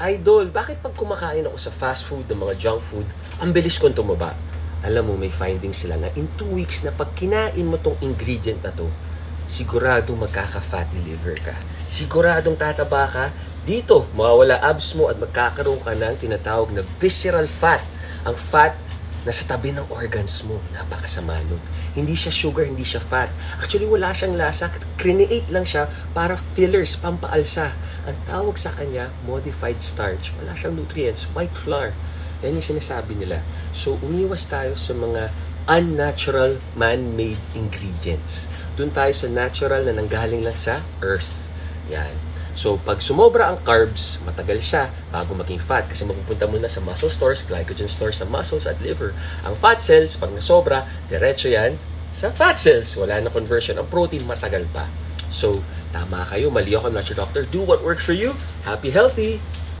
Idol, bakit pag kumakain ako sa fast food, ng mga junk food, ang bilis kong tumaba? Alam mo, may findings sila na in two weeks na pag kinain mo tong ingredient na to, siguradong magkaka-fatty liver ka. Siguradong tataba ka. Dito, mawawala abs mo at magkakaroon ka ng tinatawag na visceral fat. Ang fat nasa tabi ng organs mo. Napakasama nun. Hindi siya sugar, hindi siya fat. Actually, wala siyang lasa. Create lang siya para fillers, pampaalsa. Ang tawag sa kanya, modified starch. Wala siyang nutrients, white flour. Yan yung sinasabi nila. So, umiwas tayo sa mga unnatural man-made ingredients. Doon tayo sa natural na nanggaling lang sa earth. Yan. So, pag sumobra ang carbs, matagal siya bago maging fat kasi mapupunta muna sa muscle stores, glycogen stores ng muscles at liver. Ang fat cells, pag nasobra, diretso yan sa fat cells. Wala na conversion. Ang protein, matagal pa. So, tama kayo. Mali ako, I'm not your doctor. Do what works for you. Happy, healthy.